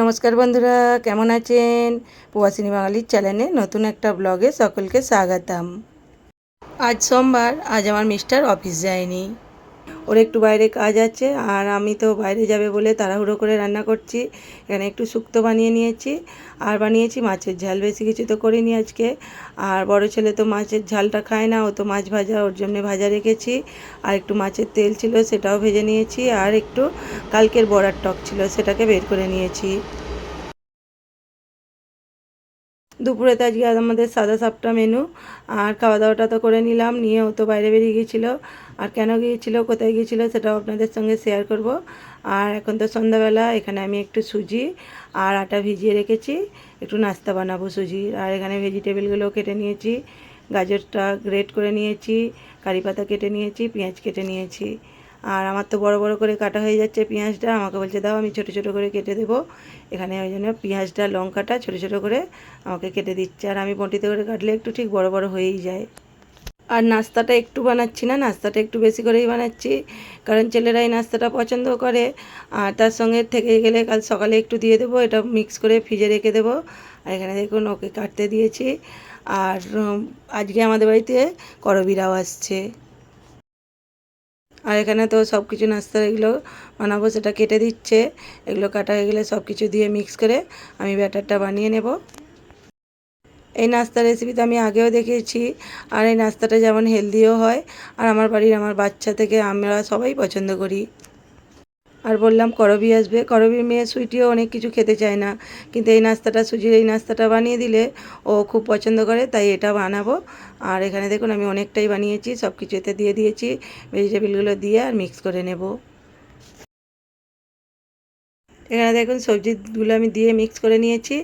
নমস্কার বন্ধুরা, কেমন আছেন? প্রবাসিনী বাঙালির চ্যানেলে নতুন একটা ব্লগে সকলকে স্বাগতম। আজ সোমবার, আজ আমার মিস্টার অফিস যায়নি। ওর একটু বাইরে কাজ আছে আর আমি তো বাইরে যাবে বলে তাড়াহুড়ো করে রান্না করছি। এখানে একটু শুক্তো বানিয়ে নিয়েছি আর বানিয়েছি মাছের ঝাল। বেশি কিছু তো করিনি আজকে। আর বড় ছেলে তো মাছের ঝালটা খায় না, ও তো মাছ ভাজা, ওর জন্য ভাজা রেখেছি। আর একটু মাছের তেল ছিল সেটাও ভেজে নিয়েছি। আর একটু কালকের বড়ার টক ছিল, সেটাকে বের করে নিয়েছি। দুপুরে তো আজকে আমাদের সাদা সাপটা মেনু, আর খাওয়া দাওয়াটা তো করে নিলাম, নিয়ে ও তো বাইরে বেরিয়ে গিয়েছিল। আর কেন গিয়েছিল, কোথায় গিয়েছিল সেটাও আপনাদের সঙ্গে শেয়ার করব। আর এখন তো সন্ধ্যাবেলা, এখানে আমি একটু সুজি আর আটা ভিজিয়ে রেখেছি, একটু নাস্তা বানাবো সুজির। আর এখানে ভেজিটেবলগুলো কেটে নিয়েছি, গাজরটা গ্রেট করে নিয়েছি, কারি পাতা কেটে নিয়েছি, পেঁয়াজ কেটে নিয়েছি। আর আমার তো বড় বড় করে কাটা হয়ে যাচ্ছে পেঁয়াজটা, আমাকে বলছে, দাও, আমি ছোট ছোট করে কেটে দেবো। এখানে ওই জন্য পেঁয়াজটা, লঙ্কাটা ছোট ছোট করে আমাকে কেটে দিচ্ছে। আর আমি বটিতে করে কাটলে একটু ঠিক বড় বড় হয়েই যায়। আর নাস্তাটা একটু বানাচ্ছি না, নাস্তাটা একটু বেশি করেই বানাচ্ছি। কারণ ছেলেরা এই নাস্তাটা পছন্দ করে। আর তার সঙ্গে থেকে গেলে কাল সকালে একটু দিয়ে দেবো, এটা মিক্স করে ফ্রিজে রেখে দেবো। আর এখানে দেখুন, ওকে কাটতে দিয়েছি। আর আজকে আমাদের বাড়িতে করবিরাও আসছে। আর এখানে তো সব কিছু নাস্তা এগুলো বানাবো, সেটা কেটে দিচ্ছে। এগুলো কাটা হয়ে গেলে সব কিছু দিয়ে মিক্স করে আমি ব্যাটারটা বানিয়ে নেব। এই নাস্তার রেসিপি তো আমি আগেও দেখেছি আর এই নাস্তাটা যেমন হেলদিও হয়, আর আমার বাড়ির আমার বাচ্চা থেকে আমরা সবাই পছন্দ করি। আর বললাম, করবি আসবে। করবির মেয়ে সুইটিও অনেক কিছু খেতে চায় না, কিন্তু এই নাস্তাটা সুজির, এই নাস্তাটা বানিয়ে দিলে ও খুব পছন্দ করে, তাই এটা বানাবো। আর এখানে দেখুন, আমি অনেকটাই বানিয়েছি সব কিছু এতে দিয়ে দিয়েছি। ভেজিটেবিলগুলো দিয়ে আর মিক্স করে নেব। এখানে দেখুন, সবজিগুলো আমি দিয়ে মিক্স করে নিয়েছি।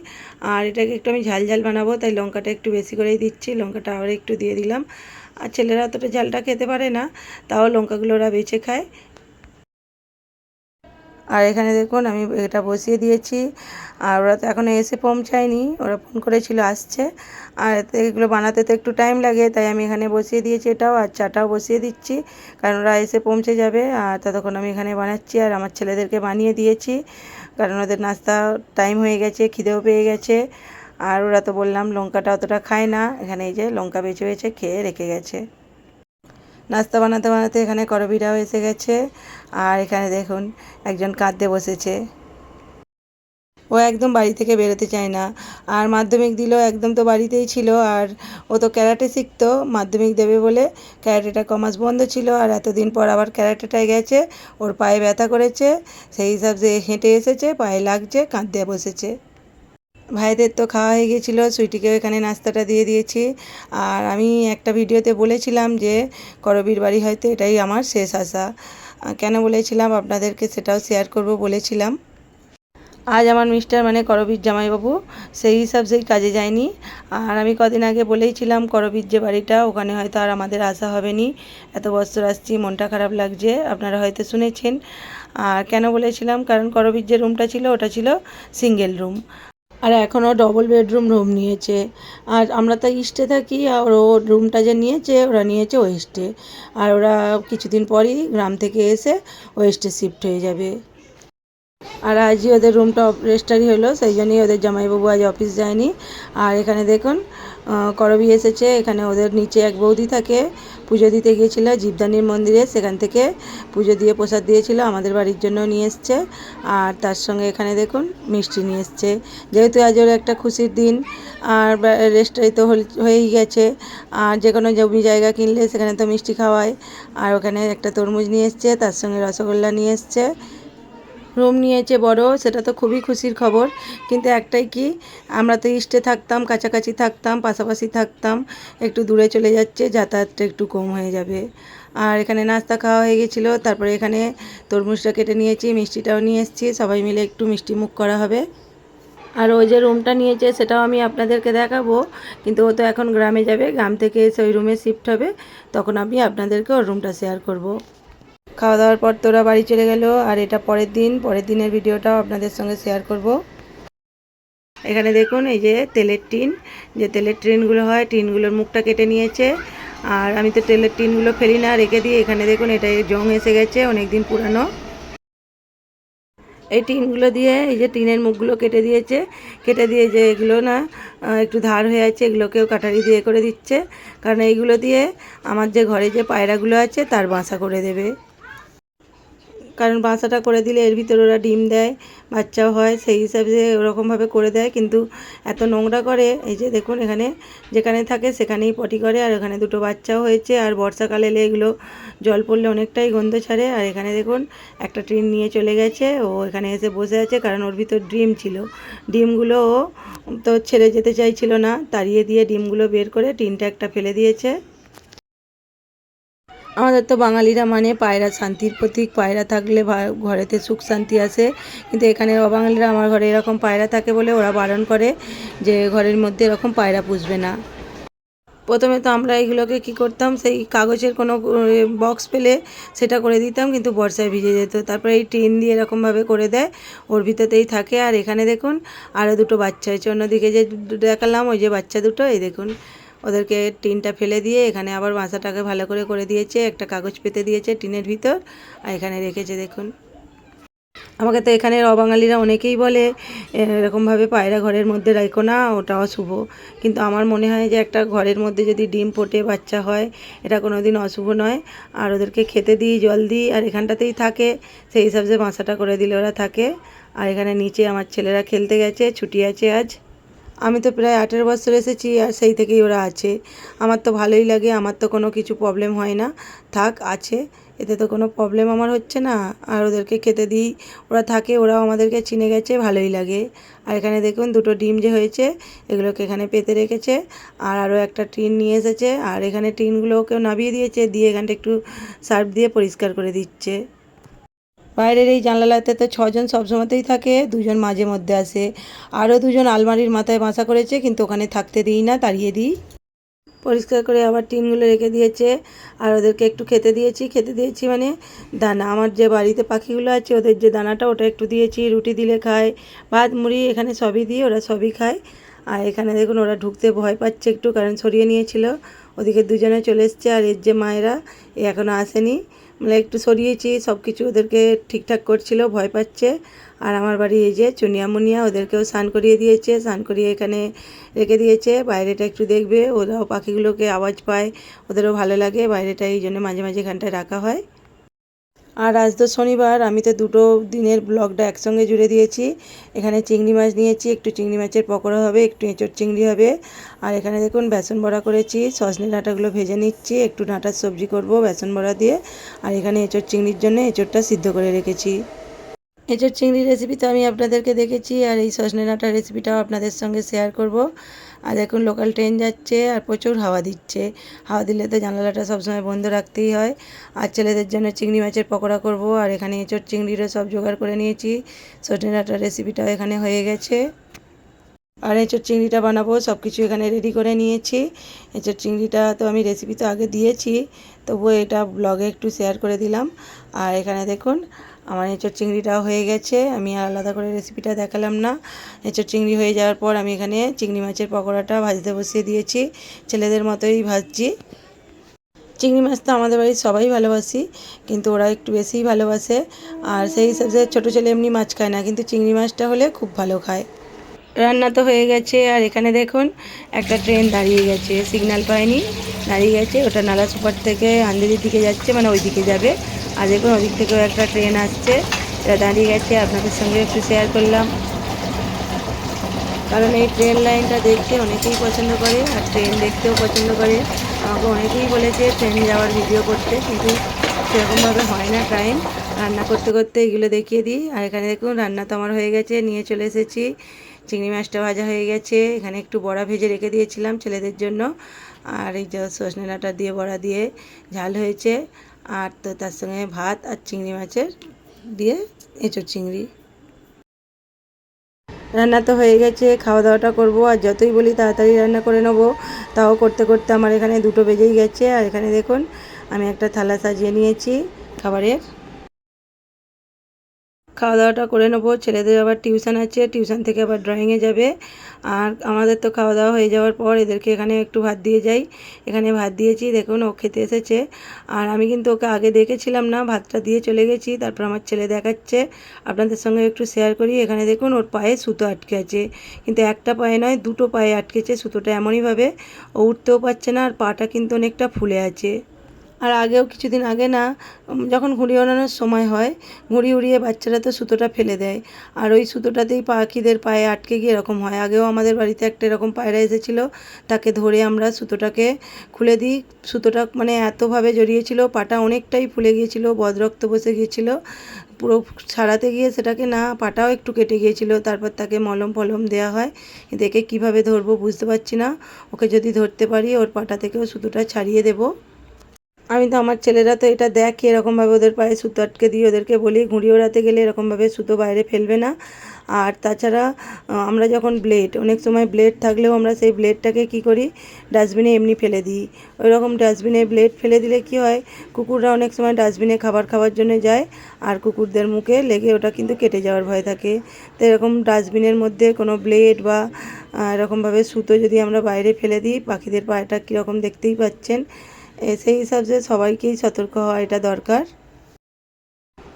আর এটাকে একটু আমি ঝাল ঝাল বানাবো, তাই লঙ্কাটা একটু বেশি করেই দিচ্ছি। লঙ্কাটা আবার একটু দিয়ে দিলাম। আর ছেলেরা অতটা ঝালটা খেতে পারে না, তাও লঙ্কাগুলো ওরা বেছে খায়। আর এখানে দেখুন আমি এটা বসিয়ে দিয়েছি। আর ওরা তো এখনও এসে পৌঁছায়নি, ওরা ফোন করেছিল আসছে। আর এগুলো বানাতে তো একটু টাইম লাগে, তাই আমি এখানে বসিয়ে দিয়েছি এটাও আর চাটাও বসিয়ে দিচ্ছি। কারণ ওরা এসে পৌঁছে যাবে, আর ততক্ষণ আমি এখানে বানাচ্ছি আর আমার ছেলেদেরকে বানিয়ে দিয়েছি। কারণ ওদের নাস্তা টাইম হয়ে গেছে, খিদেও পেয়ে গেছে। আর ওরা তো বললাম লঙ্কাটা অতটা খায় না, এখানে এই যে লঙ্কা বেছে বেছে খেয়ে রেখে গেছে। নাস্তা বানাতে বানাতে এখানে করবিরাও এসে গেছে। আর এখানে দেখুন, একজন কাঁদতে বসেছে। ও একদম বাড়ি থেকে বেরোতে চায় না। আর মাধ্যমিক দিল একদম তো বাড়িতেই ছিল। আর ও তো ক্যারাটে শিখতো, মাধ্যমিক দেবে বলে ক্যারাটেটা কমাস বন্ধ ছিল। আর এতদিন পর আবার ক্যারাটেটায় গেছে। ওর পায়ে ব্যথা করেছে। সেই হিসাবে হেঁটে এসেছে, পায়ে লাগছে, কাঁদতে বসেছে। ভাইদের তো খাওয়া হয়ে গেছিল, সুইটিকেও এখানে নাস্তাটা দিয়ে দিয়েছি। আর আমি একটা ভিডিওতে বলেছিলাম যে, করবীর বাড়ি হয়তো এটাই আমার শেষ আশা। কেন বলেছিলাম? আপনাদেরকে সেটাও শেয়ার করব বলেছিলাম। আজ আমার মিস্টার মানে করবীর জামাইবাবু, সেই হিসাব সেই কাজে যায়নি। আর আমি কদিন আগে বলেইছিলাম, করবীর যে বাড়িটা, ওখানে হয়তো আর আমাদের আসা হবে নি এত বছর আসছি, মনটা খারাপ লাগছে, আপনারা হয়তো শুনেছেন। আর কেন বলেছিলাম? কারণ করবীর যে রুমটা ছিল, ওটা ছিল সিঙ্গেল রুম। আর এখনও ডবল বেডরুম রুম নিয়েছে। আর আমরা তো ইস্টে থাকি, আর ও রুমটা যে নিয়েছে, ওরা নিয়েছে ওয়েস্টে আর ওরা কিছুদিন পরই গ্রাম থেকে এসে ওয়েস্টে শিফট হয়ে যাবে। আর আজই ওদের রুমটা রেস্টারি হলো, সেই জন্যই ওদের জামাইবাবু আজ অফিস যায়নি। আর এখানে দেখুন করবি এসেছে, এখানে ওদের নিচে এক বৌদি থাকে পুজো দিতে গিয়েছিল, জীবদানির মন্দিরে। সেখান থেকে পুজো দিয়ে প্রসাদ দিয়েছিল, আমাদের বাড়ির জন্য নিয়ে এসছে। আর তার সঙ্গে এখানে দেখুন, মিষ্টি নিয়ে এসছে। যেহেতু আজ ওর একটা খুশির দিন, আর রেস্টারি তো হয়েই গেছে। আর যে কোনো জমি জায়গা কিনলে সেখানে তো মিষ্টি খাওয়ায়। আর ওখানে একটা তরমুজ নিয়ে এসছে, তার সঙ্গে রসগোল্লা নিয়ে এসছে। রুম নিয়েছে বড়, সেটা তো খুবই খুশির খবর। কিন্তু একটাই কি, আমরা তো ইস্টে থাকতাম, কাছাকাছি থাকতাম, পাশাপাশি থাকতাম, একটু দূরে চলে যাচ্ছে, যাতায়াতটা একটু কম হয়ে যাবে। আর এখানে নাস্তা খাওয়া হয়ে গেছিল, তারপরে এখানে তরমুজটা কেটে নিয়েছি, মিষ্টিটাও নিয়ে এসেছি, সবাই মিলে একটু মিষ্টি মুখ করা হবে। আর ওই যে রুমটা নিয়েছে, সেটাও আমি আপনাদেরকে দেখাবো। কিন্তু ও তো এখন গ্রামে যাবে, গ্রাম থেকে এসে ওই রুমে শিফট হবে, তখন আমি আপনাদেরকে ওর রুমটা শেয়ার করব। খাওয়া দাওয়ার পর তোরা বাড়ি চলে গেল, আর এটা পরের দিন। পরের দিনের ভিডিওটাও আপনাদের সঙ্গে শেয়ার করব। এখানে দেখুন, এই যে তেলের টিন। যে তেলের ট্রেনগুলো হয়, টিনগুলোর মুখটা কেটে নিয়েছে। আর আমি তো তেলের টিনগুলো ফেলি না, রেখে দিই। এখানে দেখুন, এটা জং এসে গেছে অনেক দিন পুরানো। এই টিনগুলো দিয়ে, এই যে টিনের মুখগুলো কেটে দিয়েছে। কেটে দিয়ে যে এগুলো না একটু ধার হয়ে আছে, এগুলোকেও কাটারি দিয়ে করে দিচ্ছে। কারণ এইগুলো দিয়ে আমার যে ঘরে যে পায়রাগুলো আছে, তার বাসা করে দেবে। কারণ বাসাটা করে দিলে এর ভিতরে ওরা ডিম দেয়, বাচ্চাও হয়, সেই হিসাবে ওরকমভাবে করে দেয়। কিন্তু এত নোংরা করে, এই যে দেখুন এখানে যেখানে থাকে সেখানেই পটি করে, আর এখানে দুটো বাচ্চাও হয়েছে। আর বর্ষাকালে এলে এগুলো জল পড়লে অনেকটাই গন্ধ ছাড়ে। আর এখানে দেখুন একটা ট্রেন নিয়ে চলে গেছে, ও এখানে এসে বসে আছে, কারণ ওর ভিতর ডিম ছিল। ডিমগুলো ও তো ছেড়ে যেতে চাইছিল না, তাড়িয়ে দিয়ে ডিমগুলো বের করে টিনটা একটা ফেলে দিয়েছে। আমাদের তো বাঙালিরা মানে পায়রা শান্তির প্রতীক, পায়রা থাকলে ঘরেতে সুখ শান্তি আসে। কিন্তু এখানে অবাঙালিরা আমার ঘরে এরকম পায়রা থাকে বলে ওরা বারণ করে যে ঘরের মধ্যে এরকম পায়রা পুষবে না। প্রথমে তো আমরা এইগুলোকে কি করতাম, সেই কাগজের কোনো বক্স পেলে সেটা করে দিতাম, কিন্তু বর্ষায় ভিজে যেত। তারপরে এই টিন দিয়ে এরকমভাবে করে দেয়, ওর ভিতরতেই থাকে। আর এখানে দেখুন আরও দুটো বাচ্চা হয়েছে। অন্যদিকে যে দেখালাম, ওই যে বাচ্চা দুটো, এই দেখুন। ওদেরকে টিনটা ফেলে দিয়ে এখানে আবার বাসাটাকে ভালো করে করে দিয়েছে, একটা কাগজ পেতে দিয়েছে টিনের ভিতর, আর এখানে রেখেছে দেখুন। আমাকে তো এখানের অবাঙালিরা অনেকেই বলে এরকমভাবে পায়রা ঘরের মধ্যে রাখো না ওটা অশুভ। কিন্তু আমার মনে হয় যে একটা ঘরের মধ্যে যদি ডিম ফোটে, বাচ্চা হয়, এটা কোনো দিন অশুভ নয়। আর ওদেরকে খেতে দিই, জল দিই, আর এখানটাতেই থাকে, সেই হিসাবে বাসাটা করে দিলে ওরা থাকে। আর এখানে নিচে আমার ছেলেরা খেলতে গেছে, ছুটি আছে আজ। আমি তো প্রায় আঠেরো বছর এসেছি আর সেই থেকেই ওরা আছে। আমার তো ভালোই লাগে, আমার তো কোনো কিছু প্রবলেম হয় না। থাক, আছে। এতে তো কোনো প্রবলেম আমার হচ্ছে না। আর ওদেরকে খেতে দিই। ওরা থাকে, ওরাও আমাদেরকে চিনে গেছে, ভালোই লাগে। আর এখানে দেখুন, দুটো ডিম যে হয়েছে, এগুলোকে এখানে পেতে রেখেছে। আর আরও একটা টিন নিয়ে এসেছে। আর এখানে টিনগুলোকেও নামিয়ে দিয়েছে, দিয়ে এখানটা একটু সার্ফ দিয়ে পরিষ্কার করে দিচ্ছে। বাইরের এই জানলাতে তো ছজন সবসময়তেই থাকে, দুজন মাঝে মধ্যে আসে। আরও দুজন আলমারির মাথায় বাসা করেছে, কিন্তু ওখানে থাকতে দিই না, তাড়িয়ে দিই। পরিষ্কার করে আবার টিনগুলো রেখে দিয়েছে, আর ওদেরকে একটু খেতে দিয়েছি খেতে দিয়েছি মানে দানা। আমার যে বাড়িতে পাখিগুলো আছে, ওদের যে দানাটা, ওটা একটু দিয়েছি, রুটি দিলে খায়, ভাত, মুড়ি এখানে সবই দিই, ওরা সবই খায়। আর এখানে দেখুন, ওরা ঢুকতে ভয় পাচ্ছে একটু, কারণ সরিয়ে নিয়েছিল। ওদিকে দুজনে চলে এসছে, আর এর যে মায়েরা, এ এখনও আসেনি। মানে একটু সরিয়েছি সব কিছু ওদেরকে ঠিকঠাক করছিল, ভয় পাচ্ছে। আর আমার বাড়ি এই যে চুনিয়া মুনিয়া ওদেরকেও স্নান করিয়ে দিয়েছে, স্নান করিয়ে এখানে রেখে দিয়েছে। বাইরেটা একটু দেখবে, ওরাও পাখিগুলোকে আওয়াজ পায়, ওদেরও ভালো লাগে। বাইরেটা এই জন্য মাঝে মাঝে এখানটায় রাখা হয়। আর আজ তো শনিবার, আমি তো দুটো দিনের ব্লগটা একসঙ্গে জুড়ে দিয়েছি। এখানে চিংড়ি মাছ নিয়েছি, একটু চিংড়ি মাছের পকোড়া হবে, একটু এঁচোড় চিংড়ি হবে। আর এখানে দেখুন, বেসন বড়া করেছি সজনে ডাঁটাগুলো ভেজে নিচ্ছি, একটু ডাঁটার সবজি করব বেসন বড়া দিয়ে। আর এখানে এঁচোড় চিংড়ির জন্য এঁচোড়টা সিদ্ধ করে রেখেছি। এঁচোড় চিংড়ির রেসিপি তো আমি আপনাদেরকে দেখেছি, আর এই সজনে ডাঁটার রেসিপিটাও আপনাদের সঙ্গে শেয়ার করব। আর দেখুন লোকাল ট্রেন যাচ্ছে আর প্রচুর হাওয়া দিচ্ছে। হাওয়া দিলে তো জানালাটা সবসময় বন্ধ রাখতেই হয়। আর ছেলেদের জন্য চিংড়ি মাছের পকোড়া করব। আর এখানে এঁচোড় চিংড়িরও সব জোগাড় করে নিয়েছি। সজনে ডাঁটার রেসিপিটাও এখানে হয়ে গেছে। আর এঁচোড় চিংড়িটা বানাবো। সব কিছু এখানে রেডি করে নিয়েছি। এঁচোড় চিংড়িটা তো আমি রেসিপি তো আগে দিয়েছি। তবুও এটা ব্লগে একটু শেয়ার করে দিলাম। আর এখানে দেখুন আমার এঁচোড় চিংড়িটাও হয়ে গেছে, আমি আলাদা করে রেসিপিটা দেখালাম না। এঁচোড় চিংড়ি হয়ে যাওয়ার পর আমি এখানে চিংড়ি মাছের পকোড়াটা ভাজতে বসিয়ে দিয়েছি, ছেলেদের মতোই ভাজছি। চিংড়ি মাছ তো আমাদের বাড়ির সবাই ভালোবাসি, কিন্তু ওরা একটু বেশিই ভালোবাসে, আর সেই হিসাবে ছোটো ছেলে এমনি মাছ খায় না, কিন্তু চিংড়ি মাছটা হলে খুব ভালো খায়। রান্না তো হয়ে গেছে, আর এখানে দেখুন, একটা ট্রেন দাঁড়িয়ে গেছে সিগন্যাল পায়নি, দাঁড়িয়ে গেছে, ওটা নালা সুপার থেকে আন্দেরির দিকে যাচ্ছে মানে ওই দিকে যাবে। আর দেখুন, ওদিক থেকেও একটা ট্রেন আসছে। এটা দাঁড়িয়ে গেছে, আপনাদের সঙ্গে একটু শেয়ার করলাম। কারণ এই ট্রেন লাইনটা দেখতে অনেকেই পছন্দ করে, আর ট্রেন দেখতেও পছন্দ করে। আমাকে অনেকেই বলেছে ট্রেন যাওয়ার ভিডিও করতে, কিন্তু সেরকমভাবে হয় না টাইম রান্না করতে করতে এগুলো দেখিয়ে দিই। আর এখানে দেখুন, রান্না তো আমার হয়ে গেছে, নিয়ে চলে এসেছি। চিংড়ি মাছটা ভাজা হয়ে গেছে। এখানে একটু বড়া ভেজে রেখে দিয়েছিলাম ছেলেদের জন্য। আর এই যে সজনে ডাঁটা দিয়ে, বড়া দিয়ে ঝাল হয়েছে। আর তো তার সঙ্গে ভাত আর চিংড়ি মাছের দিয়ে এঁচো চিংড়ি। রান্না তো হয়ে গেছে খাওয়া দাওয়াটা করব আর যতই বলি তাড়াতাড়ি রান্না করে নেব। তাও করতে করতে আমার এখানে দুটো বেজেই গেছে আর এখানে দেখুন, আমি একটা থালা সাজিয়ে নিয়েছি খাবারের। খাওয়া দাওয়াটা করে নেব। ছেলেদের আবার টিউশন আছে, টিউশন থেকে আবার ড্রয়িংয়ে যাবে। আর আমাদের তো খাওয়া দাওয়া হয়ে যাওয়ার পর এদেরকে এখানে একটু ভাত দিয়ে যাই। এখানে ভাত দিয়েছি, দেখুন ও খেতে এসেছে। আর আমি কিন্তু ওকে আগে দেখেছিলাম না, ভাতটা দিয়ে চলে গেছি, তারপর আমার ছেলে দেখাচ্ছে। আপনাদের সঙ্গে একটু শেয়ার করি, এখানে দেখুন ওর পায়ে সুতো আটকে আছে। কিন্তু একটা পায়ে নয়, দুটো পায়ে আটকেছে সুতোটা এমনইভাবে ও উঠতেও পারছে না, আর পাটা কিন্তু অনেকটা ফুলে আছে। আর আগেও কিছুদিন আগে না যখন ঘুড়ি ওড়ানোর সময় হয়, ঘুড়ি উড়িয়ে বাচ্চারা তো সুতোটা ফেলে দেয়। আর ওই সুতোটাতেই পাখিদের পায়ে আটকে গিয়ে এরকম হয়। আগেও আমাদের বাড়িতে একটা এরকম পায়রা এসেছিল, তাকে ধরে আমরা সুতোটাকে খুলে দিই। সুতোটা মানে এতভাবে জড়িয়েছিল, পাটা অনেকটাই ফুলে গিয়েছিল, বদরক্ত বসে গিয়েছিল। পুরো ছাড়াতে গিয়ে সেটাকে না, পাটাও একটু কেটে গিয়েছিল। তারপর তাকে মলম ফলম দেওয়া হয়। দেখে কীভাবে ধরবো বুঝতে পারছি না। ওকে যদি ধরতে পারি, ওর পাটা থেকেও সুতোটা ছাড়িয়ে দেবো। আমি তো আমার ছেলেরা তো এটা দেখে এরকমভাবে ওদের পায়ে সুতো আটকে দিই ওদেরকে বলি ঘুড়ি ওড়াতে গেলে এরকমভাবে সুতো বাইরে ফেলবে না। আর তাছাড়া আমরা যখন ব্লেড অনেক সময় ব্লেড থাকলেও আমরা সেই ব্লেডটাকে কি করি? ডাস্টবিনে এমনি ফেলে দিই। ওই রকম ডাস্টবিনে ব্লেড ফেলে দিলে কি হয়? কুকুররা অনেক সময় ডাস্টবিনে খাবার খাওয়ার জন্য যায় আর কুকুরদের মুখে লেগে ওটা কিন্তু কেটে যাওয়ার ভয় থাকে। তো এরকম ডাস্টবিনের মধ্যে কোনো ব্লেড বা এরকমভাবে সুতো যদি আমরা বাইরে ফেলে দিই, পাখিদের পায়েটা কীরকম দেখতেই পাচ্ছেন? সেই হিসাবে সবাইকেই সতর্ক হওয়া এটা দরকার।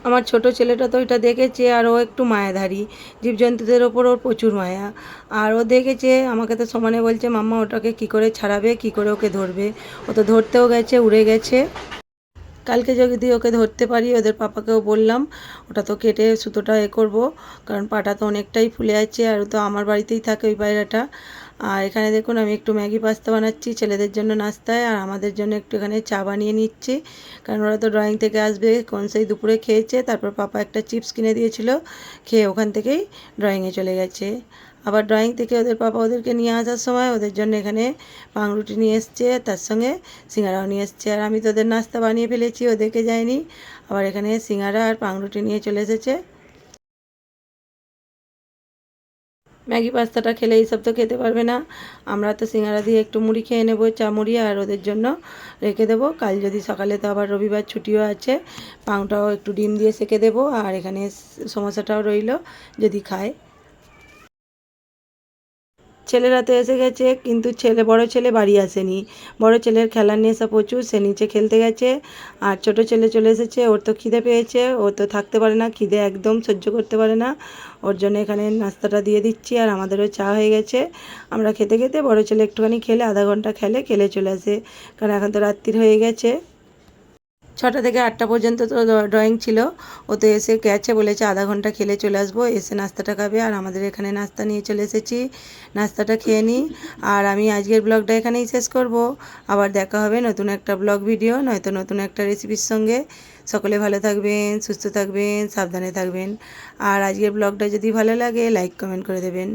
আমার ছোট ছেলেটা তো এটা দেখেছে আর ও একটু মায়াধারী। জীবজন্তুদের ওপর ওর প্রচুর মায়া। আর ও দেখেছে, আমাকে তো সমানে বলছে, মাম্মা, ওটাকে কি করে ছাড়াবে? কি করে ওকে ধরবে? ও তো ধরতেও গেছে, উড়ে গেছে। কালকে যদি ওকে ধরতে পারি, ওদের পাপাকেও বললাম, ওটা তো কেটে সুতোটা এ করব, কারণ পাটা তো অনেকটাই ফুলে আছে আর তো আমার বাড়িতেই থাকে ওই পায়রাটা। আর এখানে দেখুন আমি একটু ম্যাগি পাস্তা বানাচ্ছি ছেলেদের জন্য নাস্তায়, আর আমাদের জন্য একটু এখানে চা বানিয়ে নিচ্ছি। কারণ ওরা তো ড্রয়িং থেকে আসবে, কোন সেই দুপুরে খেয়েছে, তারপর পাপা একটা চিপস কিনে দিয়েছিল, খেয়ে ওখান থেকেই ড্রয়িংয়ে চলে গেছে। আবার ড্রয়িং থেকে ওদের পাপা ওদেরকে নিয়ে আসার সময় ওদের জন্য এখানে পাউরুটি নিয়ে এসছে, তার সঙ্গে সিঙ্গারাও নিয়ে এসছে। আর আমি তো ওদের নাস্তা বানিয়ে ফেলেছি, ওদেরকে যায়নি আবার এখানে সিঙ্গারা আর পাংরুটি নিয়ে চলে এসেছে। ম্যাগি পাস্তাটা খেলে এইসব তো খেতে পারবে না। আমরা তো সিঙ্গারা দিয়ে একটু মুড়ি খেয়ে নেব, চা মুড়ি আর ওদের জন্য রেখে দেবো। কাল যদি সকালে তো আবার রবিবার ছুটিও আছে, পাউটাও একটু ডিম দিয়ে সেকে দেবো। আর এখানে সমস্যাটাও রইল, যদি খায়। ছেলেরা তো এসে গেছে, কিন্তু ছেলে, বড় ছেলে বাড়ি আসেনি। বড় ছেলের খেলার নেশা প্রচুর, সে নিচে খেলতে গেছে আর ছোট ছেলে চলে এসেছে, ওর তো খিদে পেয়েছে, ও তো থাকতে পারে না, খিদে একদম সহ্য করতে পারে না। ওর জন্য এখানে নাস্তাটা দিয়ে দিচ্ছি আর আমাদেরও চা হয়ে গেছে। আমরা খেতে খেতে বড় ছেলে একটুখানি খেলে, আধা ঘণ্টা খেলে খেলে চলে আসে। কারণ এখন তো রাত্রির হয়ে গেছে। ছটা থেকে আটটা পর্যন্ত তো ড্রয়িং ছিল। ও তো এসে গেছে, বলেছে আধা ঘণ্টা খেলে চলে আসব। এসে নাস্তাটা খাবে আর আমাদের এখানে নাস্তা নিয়ে চলে এসেছি। নাস্তাটা খেয়ে নিই আর আমি আজকের ব্লগটা এখানেই শেষ করব। আবার দেখা হবে নতুন একটা ব্লগ ভিডিও, নয়তো নতুন একটা রেসিপির সঙ্গে। সকলে ভালো থাকবেন, সুস্থ থাকবেন, সাবধানে থাকবেন। আর আজকের ব্লগটা যদি ভালো লাগে লাইক কমেন্ট করে দেবেন।